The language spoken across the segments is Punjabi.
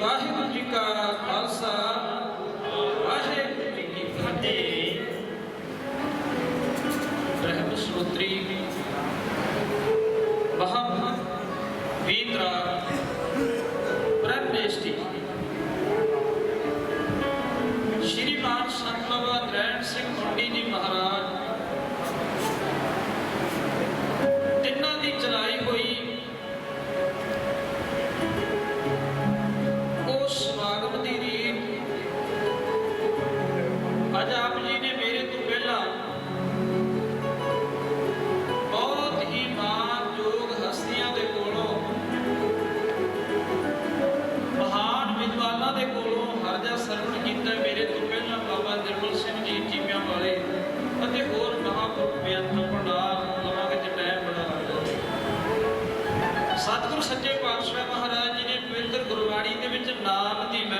ਵਾਹਿਗੁਰੂ ਜੀ ਕਾ ਖਾਲਸਾ ਵਾਹਿਗੁਰੂ ਜੀ ਕੀ ਫਤਿਹ। ਰਹਿਮ ਸੋਤਰੀ ਬਹਮ ਵੀਤਰਾ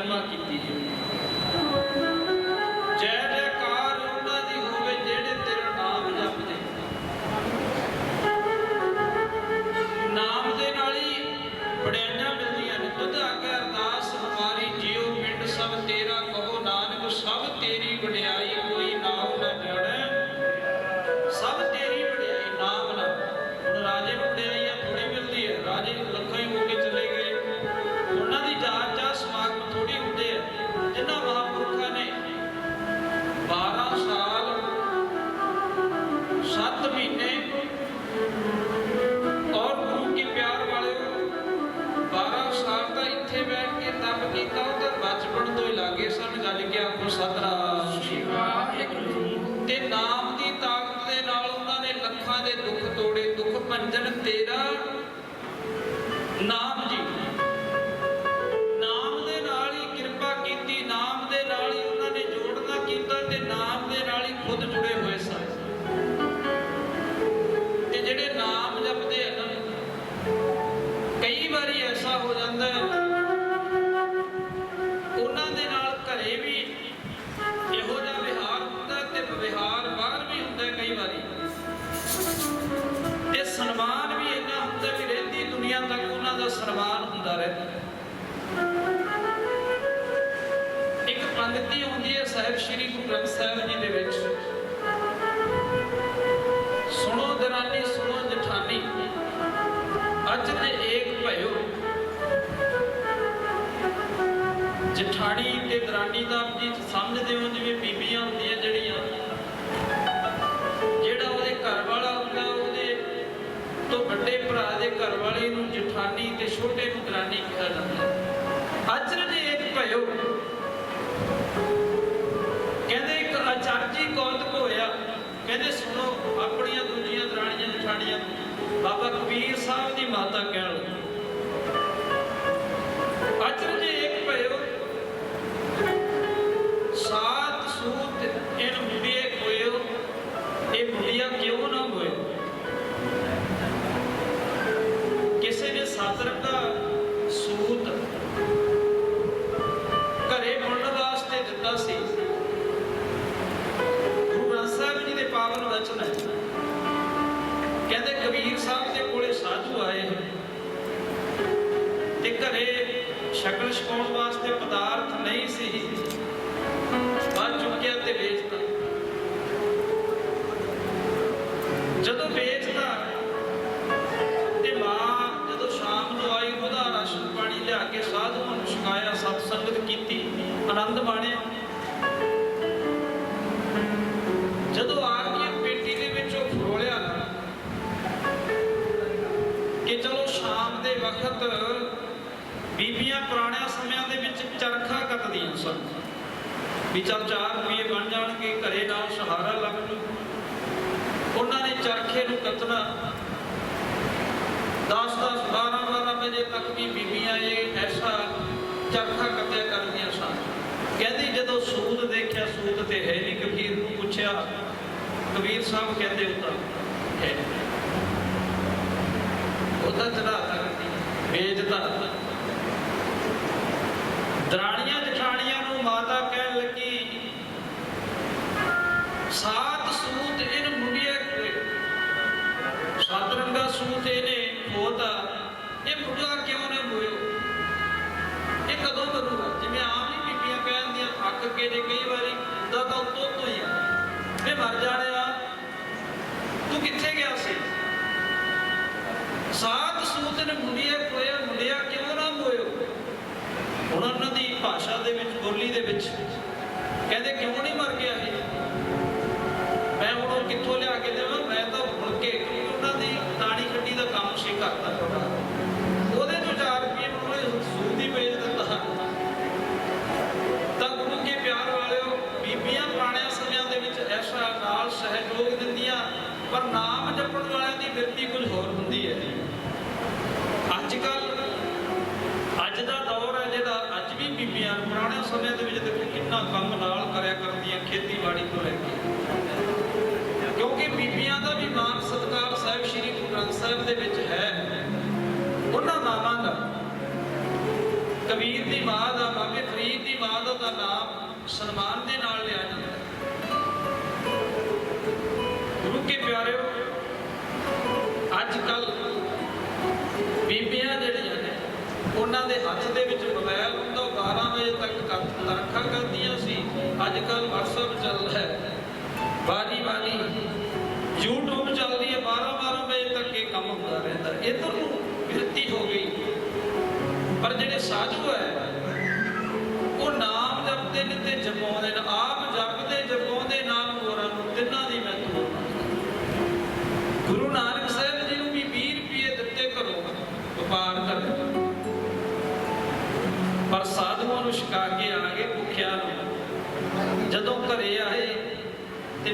ਮਹਿਮਾ ਕੀਤੀ ਹੈ ਦਿੱਤੀ ਹੁੰਦੀ ਹੈ ਸਾਹਿਬ ਸ਼੍ਰੀ ਗੁਰੂ ਗ੍ਰੰਥ ਸਾਹਿਬ ਜੀ ਦੇ ਵਿੱਚ। ਸੁਣੋ ਦਰਾਨੀ, ਸੁਣੋ ਜਠਾਨੀ, ਅੱਜ ਤੇ ਏਕ ਭਇਓ। ਜਠਾਣੀ ਤੇ ਦਰਾਨੀ ਦਾ ਜੀ ਸਮਝਦੇ ਹੋ ਜਿਵੇਂ ਬੀਬੀਆਂ ਹੁੰਦੀਆਂ ਜਿਹੜੀਆਂ। ਜਿਹੜਾ ਉਹਦੇ ਘਰ ਵਾਲਾ ਹੁੰਦਾ, ਉਹਦੇ ਤੋਂ ਵੱਡੇ ਭਰਾ ਦੇ ਘਰ ਵਾਲੇ ਨੂੰ ਜਠਾਨੀ ਤੇ ਛੋਟੇ ਨੂੰ ਦਰਾਨੀ ਕਿਹਾ ਜਾਂਦਾ ਅੱਜ ਤੇ ਏਕ ਭਇਓ। ਕਹਿੰਦੇ ਸੁਣੋ ਆਪਣੀਆਂ ਦੂਜੀਆਂ ਦਰਾਣੀਆਂ ਜਠਾਣੀਆਂ ਬਾਬਾ ਕਬੀਰ ਸਾਹਿਬ ਦੀ ਮਾਤਾ ਕਹਿਣ ਲੱਗੀ। ਅਚਰਜ ਪਾਵਨ ਰਚਨਾ ਹੈ। ਕਹਿੰਦੇ ਕਬੀਰ ਸਾਹਿਬ ਦੇ ਕੋਲੇ ਸਾਧੂ ਆਏ ਤੇ ਘਰੇ ਸ਼ਕਲ ਛਕਾਉਣ ਵਾਸਤੇ ਪਦਾਰਥ ਨਹੀਂ ਸੀ। ਬਾਅਦ ਚੁੱਕਿਆ ਤੇ ਵੇਚਤਾ। ਜਦੋਂ ਵੇਚਤਾ ਤੇ ਮਾਂ ਜਦੋਂ ਸ਼ਾਮ ਨੂੰ ਆਈ, ਉਹਦਾ ਰਾਸ਼ਨ ਪਾਣੀ ਲਿਆ ਕੇ ਸਾਧੂਆਂ ਨੂੰ ਛਕਾਇਆ, ਸਤ ਸੰਗਤ ਕੀਤੀ। ਆਨੰਦ ਮਾਣਿਆ। ਚਰਖਾ ਕੱਤਦੀਆਂ ਸਨ ਵੀ ਚੱਲ 4 ਰੁਪਏ ਬਣ ਜਾਣਗੇ, ਘਰੇ ਨਾਲ ਸਹਾਰਾ ਲੱਗ ਜੂ। ਉਹਨਾਂ ਨੇ ਚਰਖੇ ਨੂੰ ਕੱਤਣਾ। 10 10 12 12 ਵਜੇ ਤੱਕ ਵੀ ਬੀਬੀਆਂ ਇਹ ਐਸਾ ਚਰਖਾ ਕੱਤਿਆ ਕਰਦੀਆਂ ਸਨ। ਕਹਿੰਦੀ ਜਦੋਂ ਸੂਦ ਦੇਖਿਆ, ਸੂਦ ਤੇ ਹੈ ਨਹੀਂ। ਕਬੀਰ ਨੂੰ ਪੁੱਛਿਆ, ਕਬੀਰ ਸਾਹਿਬ ਕਹਿੰਦੇ ਉਹ ਤਾਂ ਹੈ ਉਹ ਤਾਂ ਚੜਾਤਾ ਕਰਦੀ। ਵੇਚਦਾ ਦਰਾਣੀਆਂ ਜਠਾਣੀਆਂ ਨੂੰ ਮਾਤਾ ਕਹਿਣ ਲੱਗੀ ਸਾਤ ਸੂਤ ਇਨ ਮੁੰਡਿਆ ਕੋਏ ਸੱਤ ਰੰਗਾ ਸੂਤ ਇਹਨੇ ਖੋਤਾ। ਇਹ ਮੁੰਡਾ ਕਿਉਂ ਨੇ ਹੋਇਓ ਇਹ ਕਦੋਂ ਕਰੂਗਾ? ਜਿਵੇਂ ਆਮ ਹੀ ਬੀਬੀਆਂ ਕਹਿੰਦੀਆਂ ਥੱਕ ਕੇ ਜੇ ਕਈ ਵਾਰੀ ਦਾ ਤਾਂ ਉੱਤੋਂ ਤੋਂ ਹੀ ਆ। ਮਰ ਜਾਣਿਆ। ਤੂੰ ਕਿੱਥੇ ਗਿਆ ਸੀ? ਸਾਤ ਸੂਤ ਨੇ ਮੁੰਡਿਆ ਕੋਏ ਮੁੰਡਿਆ ਕਿਉਂ ਨਾ ਹੋਇਓ ਹੁਣ ਉਹਨਾਂ ਦੀ ਭਾਸ਼ਾ ਦੇ ਵਿੱਚ, ਬੋਲੀ ਦੇ ਵਿੱਚ। ਕਹਿੰਦੇ ਕਿਉਂ ਨਹੀਂ ਮਰ ਗਿਆ ਇਹ? ਮੈਂ ਹੁਣ ਉਹ ਕਿੱਥੋਂ ਲਿਆ ਕੇ ਦੇਵਾਂ? ਮੈਂ ਤਾਂ ਹੁਣ ਕੇ ਉਹਨਾਂ ਦੀ ਤਾਣੀ ਕੱਢੀ ਦਾ ਕੰਮ ਸੀ ਕਰਦਾ ਉਹਦੇ ਤੋਂ 4 ਰੁਪਏ ਉਹਨੇ ਸੂਦੀ ਹੀ ਵੇਚ ਦਿੱਤਾ। ਤਾਂ ਗੁਰੂ ਕੇ ਪਿਆਰ ਵਾਲਿਓ, ਬੀਬੀਆਂ ਪੁਰਾਣਿਆਂ ਸਮਿਆਂ ਦੇ ਵਿੱਚ ਐਸਾ ਨਾਲ ਸਹਿਯੋਗ ਦਿੰਦੀਆਂ, ਪਰ ਨਾਮ ਜਪਣ ਵਾਲਿਆਂ ਦੀ ਬਿਰਤੀ ਕੁਝ ਹੋਰ ਹੁੰਦੀ ਹੈ ਅੱਜ ਕੱਲ ਅੱਜ ਦਾ ਦੌਰ ਹੈ ਜਿਹੜਾ ਅੱਜ ਵੀ ਬੀਬੀਆਂ ਪੁਰਾਣੇ ਸਮਿਆਂ ਦੇ ਵਿੱਚ ਦੇਖੋ ਕਿੰਨਾ ਕੰਮ ਨਾਲ ਕਰਿਆ ਕਰਦੀਆਂ ਖੇਤੀਬਾੜੀ ਤੋਂ ਲੈ ਕੇ। ਕਿਉਂਕਿ ਬੀਬੀਆਂ ਦਾ ਵੀ ਮਾਨ ਸਤਿਕਾਰ ਸਾਹਿਬ ਸ੍ਰੀ ਗੁਰੂ ਗ੍ਰੰਥ ਸਾਹਿਬ ਦੇ ਵਿੱਚ ਹੈ। ਉਹਨਾਂ ਮਾਵਾਂ ਦਾ ਕਬੀਰ ਦੀ ਮਾਂ ਦਾ ਬਾਬੇ ਫਰੀਦ ਦੀ ਮਾਂ ਦਾ ਤਾਂ ਨਾਮ ਸਨਮਾਨ ਦੇ ਨਾਲ ਲਿਆ ਜਾਂਦਾ ਹੈ। ਗੁਰੂ ਕੇ ਪਿਆਰਿਓ ਅੱਜ ਕੱਲ ਬੀਬੀਆਂ ਜਿਹੜੀਆਂ ਨੇ, ਉਹਨਾਂ ਦੇ ਹੱਥ ਦੇ ਵਿੱਚ ਮੋਬਾਈਲ ਹੁੰਦਾ ਉਹ 12 ਵਜੇ ਤੱਕ ਕਰ- ਕਰਦੀਆਂ ਸੀ। ਅੱਜ ਕੱਲ WhatsApp ਚੱਲਦਾ ਹੈ। ਬਾਜੀ ਬਾਰੀ YouTube ਚੱਲਦੀ ਹੈ 12 12 ਵਜੇ ਤੱਕ ਇਹ ਕੰਮ ਹੁੰਦਾ ਰਹਿੰਦਾ। ਇਧਰ ਨੂੰ ਵਿਰਤੀ ਹੋ ਗਈ। ਪਰ ਜਿਹੜੇ ਸਾਧੂ ਹੈ, ਉਹ ਨਾਮ ਜਪਦੇ ਨੇ ਤੇ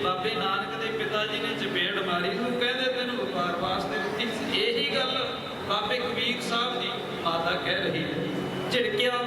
ਬਾਬੇ ਨਾਨਕ ਦੇ ਪਿਤਾ ਜੀ ਨੇ ਚਪੇੜ ਮਾਰੀ ਨੂੰ ਕਹਿੰਦੇ ਤੈਨੂੰ ਵਪਾਰ ਵਾਸਤੇ ਦਿੱਤੀ ਇਹੀ ਗੱਲ ਬਾਬੇ ਕਬੀਰ ਸਾਹਿਬ ਦੀ ਮਾਤਾ ਕਹਿ ਰਹੀ ਹੈ। ਝਿੜਕਿਆ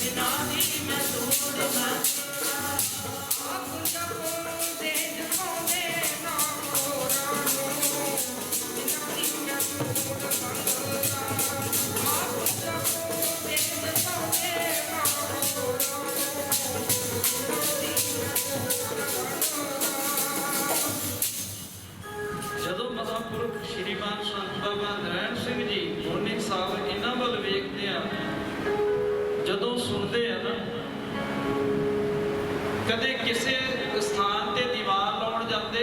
ਜਿਨਾ ਦੀ ਮੈਂ ਦੂਰ ਨਾ ਆ ਕੁਝ ਕੋ ਕਦੇ ਕਿਸੇ ਸਥਾਨ ਤੇ ਦੀਵਾਨ ਲਾਉਣ ਜਾਂਦੇ।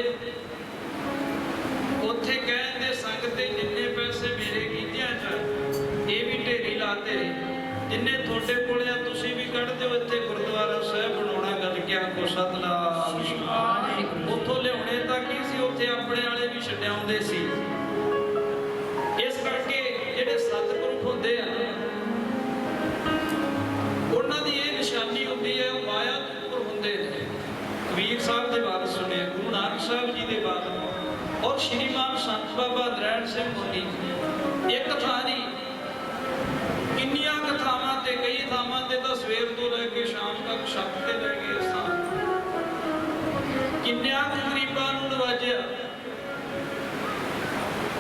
ਉੱਥੇ ਕਹਿੰਦੇ ਸੰਗਤ ਤੇ ਜਿੰਨੇ ਪੈਸੇ ਮੇਰੇ ਕੀਤਿਆਂ ਚ ਇਹ ਵੀ ਢੇਰੀ ਲਾਤੇ ਜਿੰਨੇ ਤੁਹਾਡੇ ਕੋਲੇ ਆ ਤੁਸੀਂ ਵੀ ਕੱਢ ਦਿਓ। ਇੱਥੇ ਗੁਰਦੁਆਰਾ ਸਾਹਿਬ ਬਣਾਉਣਾ ਗੱਲ ਕਿਆ ਕੋ ਸਤਨਾਮ। ਉੱਥੋਂ ਲਿਆਉਣੇ ਤਾਂ ਕੀ ਸੀ? ਉੱਥੇ ਆਪਣੇ ਵਾਲੇ ਵੀ ਛਡਿਆਉਂਦੇ ਸੀ। ਸਾਹਿਬ ਜੀ ਦੇ ਬਾਰੇ ਔਰ ਸ਼੍ਰੀਮਾਨ ਸੰਤ ਬਾਬਾ ਨਰੈਣ ਸਿੰਘ ਮੁਨੀ ਇੱਕ ਥਾਂ ਨਹੀਂ ਕਿੰਨੀਆਂ ਕਥਾਵਾਂ ਤੇ, ਕਈ ਥਾਵਾਂ ਤੇ ਤਾਂ ਸਵੇਰ ਤੋਂ ਲੈ ਕੇ ਸ਼ਾਮ ਤੱਕ ਛੱਤ ਤੇ ਲੈ ਗਏ ਸਥਾਨ ਕਿੰਨਿਆਂ ਗਰੀਬਾਂ ਨੂੰ ਨਵਾਜਿਆ।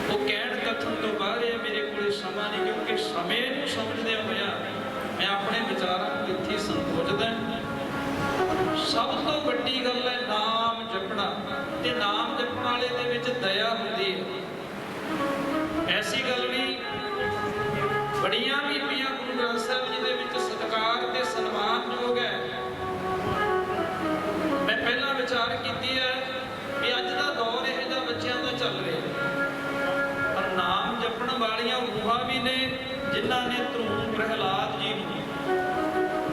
ਉਹ ਕਹਿਣ ਕਥਨ ਤੋਂ ਬਾਹਰ ਹੈ ਮੇਰੇ ਕੋਲੇ ਸਮਾਂ ਨਹੀਂ, ਕਿਉਂਕਿ ਸਮੇਂ ਨੂੰ ਸਮਝਦੇ ਹੋਇਆ ਮੈਂ ਆਪਣੇ ਵਿਚਾਰਾਂ ਨੂੰ ਇੱਥੇ ਸੰਕੋਚਦਾ ਸਭ ਤੋਂ ਵੱਡੀ ਗੱਲ ਹੈ ਨਾਮ ਜਪਣਾ ਤੇ ਨਾਮ ਜਪਣ ਵਾਲੇ ਦੇ ਵਿੱਚ ਦਇਆ ਹੁੰਦੀ ਹੈ। ਐਸੀ ਗੱਲ ਵੀ ਬੜੀਆਂ ਬੀਬੀਆਂ ਗੁਰੂ ਗ੍ਰੰਥ ਸਾਹਿਬ ਜੀ ਦੇ ਵਿੱਚ ਸਤਿਕਾਰ ਤੇ ਸਨਮਾਨਯੋਗ ਹੈ। ਮੈਂ ਪਹਿਲਾਂ ਵਿਚਾਰ ਕੀਤੀ ਹੈ ਵੀ ਅੱਜ ਦਾ ਦੌਰ ਇਹ ਜਿਹਾ ਬੱਚਿਆਂ ਦਾ ਚੱਲ ਰਿਹਾ ਪਰ ਨਾਮ ਜਪਣ ਵਾਲੀਆਂ ਰੂਹਾਂ ਵੀ ਨੇ ਜਿਨ੍ਹਾਂ ਨੇ ਧਰੂਮ ਪ੍ਰਹਿਲਾਦ ਜੀ ਨੂੰ।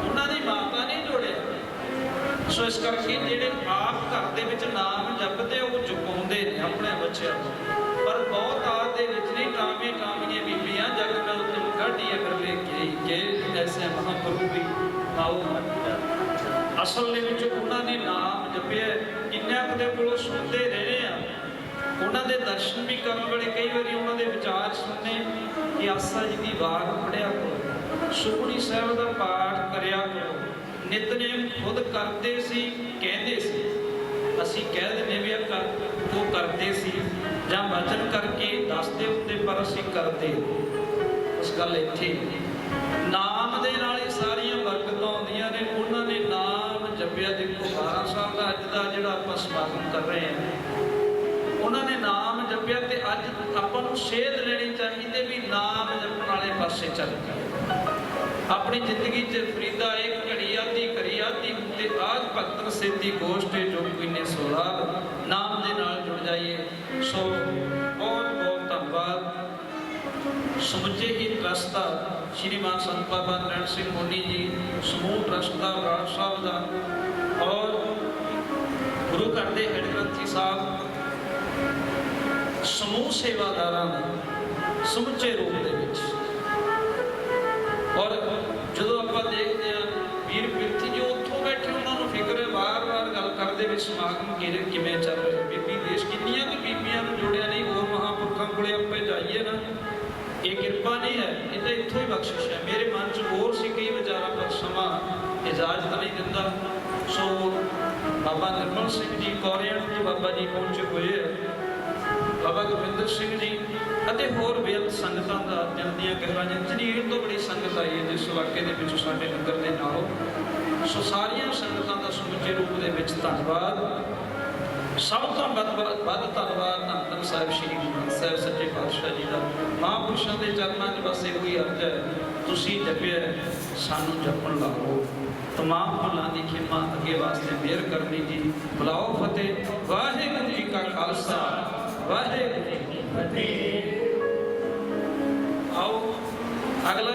ਉਹਨਾਂ ਦੀ ਮਾਤਾ ਨੇ ਜੋੜਿਆ। ਸੋ ਇਸ ਕਰਕੇ ਜਿਹੜੇ ਆਪ ਘਰ ਦੇ ਵਿੱਚ ਨਾਮ ਜਪਦੇ ਉਹ ਚੁਕਾਉਂਦੇ ਨੇ ਆਪਣੇ ਬੱਚਿਆਂ ਨੂੰ। ਪਰ ਬਹੁਤ ਆਦ ਦੇ ਵਿੱਚ ਨਹੀਂ ਟਾਮੇ ਟਾਮੀਆਂ ਬੀਬੀਆਂ, ਜਗ ਮੈਂ ਉੱਤੇ ਗਾਢੀ ਅਗਰ ਲੈ ਕੇ ਕਿ ਐਸੇ ਮਹਾਂਪੁਰਖ ਵੀ ਆਓ ਅਸਲ ਦੇ ਵਿੱਚ ਉਹਨਾਂ ਨੇ ਨਾਮ ਜਪਿਆ ਕਿੰਨਿਆਂ ਕੁ ਦੇ ਕੋਲੋਂ ਸੁਣਦੇ ਰਹੇ ਆ। ਉਹਨਾਂ ਦੇ ਦਰਸ਼ਨ ਵੀ ਕਰਨ ਵੇਲੇ ਕਈ ਵਾਰੀ ਉਹਨਾਂ ਦੇ ਵਿਚਾਰ ਸੁਣਨੇ ਕਿ ਆਸਾ ਜੀ ਦੀ ਬਾਗ ਪੜਿਆ ਕਰੋ। ਸੁਖਣੀ ਸਾਹਿਬ ਦਾ ਪਾਠ ਕਰਿਆ ਕਰੋ। ਨਿਤਨੇਮ ਖੁਦ ਕਰਦੇ ਸੀ, ਕਹਿੰਦੇ ਸੀ। ਅਸੀਂ ਕਹਿ ਦਿੰਦੇ ਵੀ ਇਹ ਕਰ ਉਹ ਕਰਦੇ ਸੀ। ਜਾਂ ਵਚਨ ਕਰਕੇ ਦੱਸਦੇ ਹੁੰਦੇ ਪਰ ਅਸੀਂ ਕਰਦੇ ਉਸ ਗੱਲ ਇੱਥੇ ਨਾਮ ਦੇ ਨਾਲ ਹੀ ਸਾਰੀਆਂ ਬਰਕਤਾਂ ਆਉਂਦੀਆਂ ਨੇ। ਉਹਨਾਂ ਨੇ ਨਾਮ ਜਪਿਆ। ਦੇਖੋ 12 ਸਾਲ ਦਾ ਅੱਜ ਦਾ ਜਿਹੜਾ ਆਪਾਂ ਸਮਾਗਮ ਕਰ ਰਹੇ ਹਾਂ। ਉਹਨਾਂ ਨੇ ਨਾਮ ਜਪਿਆ ਤੇ ਅੱਜ ਆਪਾਂ ਨੂੰ ਸੇਧ ਲੈਣੀ ਚਾਹੀਦੀ ਵੀ ਨਾਮ ਜਪਣ ਵਾਲੇ ਪਾਸੇ ਚੱਲ ਕੇ ਆਪਣੀ ਜ਼ਿੰਦਗੀ 'ਚ ਫਰੀਦਾ ਇੱਕ ਘੜੀ ਆਦੀ ਘੜੀ ਆਦੀ, ਤੇ ਆਜ ਭਗਤਨ ਸੇਤੀ ਗੋਸ਼ਟੇ ਜੋ ਕਿਨੇ ਸੋਲਾ ਨਾਮ ਦੇ ਨਾਲ ਜੁੜ ਜਾਈਏ। ਸੋ ਬਹੁਤ ਬਹੁਤ ਧੰਨਵਾਦ। ਸਮੁੱਚੇ ਹੀ ਟਰਸਟ ਦਾ ਸ਼੍ਰੀਮਾਨ ਸੰਤ ਬਾਬਾ ਨਰੈਣ ਸਿੰਘ ਮੋਨੀ ਜੀ, ਸਮੂਹ ਟਰਸਟ ਦਾ ਰਾਜ ਸਾਹਿਬ ਦਾ, ਔਰ ਗੁਰੂ ਘਰ ਦੇ ਹੈਡ ਗ੍ਰੰਥੀ ਸਾਹਿਬ, ਸਮੂਹ ਸੇਵਾਦਾਰਾਂ ਦਾ, ਸਮੁੱਚੇ ਰੂਪ ਦੇ ਵਿੱਚ। ਸਮਾਗਮ ਕਿਰੇ ਕਿਵੇਂ ਚੱਲ ਰਿਹਾ? ਬੀਬੀ ਦੇਸ਼ ਕਿੰਨੀਆਂ ਕਿ ਬੀਬੀਆਂ ਨੂੰ ਜੋੜਿਆ ਨਹੀਂ, ਉਹ ਮਹਾਂਪੁਰਖਾਂ ਕੋਲੇ ਆਪੇ ਜਾਈਏ ਨਾ। ਇਹ ਕਿਰਪਾ ਨਹੀਂ ਹੈ, ਇਹ ਤਾਂ ਇੱਥੋਂ ਹੀ ਬਖਸ਼ਿਸ਼ ਹੈ। ਮੇਰੇ ਮਨ 'ਚ ਹੋਰ ਸੀ ਕਈ ਵਿਚਾਰਾਂ, ਪਰ ਸਮਾਂ ਇਜਾਜ਼ਤ ਨਹੀਂ ਦਿੰਦਾ। ਸੋ ਬਾਬਾ ਨਿਰਮਲ ਸਿੰਘ ਜੀ ਕੋਰੀਅਨ ਤੋਂ ਬਾਬਾ ਜੀ ਪਹੁੰਚੇ ਹੋਏ ਆ ਬਾਬਾ ਗੋਬਿੰਦਰ ਸਿੰਘ ਜੀ ਅਤੇ ਹੋਰ ਬੇਅੰਤ ਸੰਗਤਾਂ ਦਾ ਦਿਲ ਦੀਆਂ ਗਹਿਰਾਈਆਂ ਜਨੀਰ ਤੋਂ ਬੜੀ ਸੰਗਤ ਆਈ ਹੈ, ਜਿਸ ਵਾਕੇ ਦੇ ਵਿੱਚ ਸਾਡੇ ਨਗਰ ਦੇ ਨਾਲ। ਸੋ ਸਾਰੀਆਂ ਸੰਗਤਾਂ ਦਾ ਸਮੁੱਚੇ ਰੂਪ ਦੇ ਵਿੱਚ ਧੰਨਵਾਦ। ਸਭ ਤੋਂ ਵੱਧ ਵੱਧ ਧੰਨਵਾਦ ਧੰਨ ਸਾਹਿਬ ਸ਼੍ਰੀ ਗੁਰੂ ਗ੍ਰੰਥ ਸਾਹਿਬ ਸੱਚੇ ਪਾਤਸ਼ਾਹ ਜੀ ਦਾ। ਮਹਾਂਪੁਰਸ਼ਾਂ ਦੇ ਚਰਨਾਂ 'ਚ ਬਸ ਇਹੋ ਹੀ ਅਰਜ਼ ਹੈ, ਤੁਸੀਂ ਜਪਿਆ ਸਾਨੂੰ ਜਪਣ ਲਾਓ। ਤਮਾਮ ਭੁੱਲਾਂ ਦੀ ਖਿਮਾ ਅੱਗੇ ਵਾਸਤੇ ਮਿਹਰ ਕਰਨੀ ਜੀ। ਬੁਲਾਓ ਫਤਿਹ, ਵਾਹਿਗੁਰੂ ਜੀ ਕਾ ਖਾਲਸਾ, ਵਾਹਿਗੁਰੂ ਜੀ ਕੀ ਫਤਿਹ। ਆਓ, ਅਗਲਾ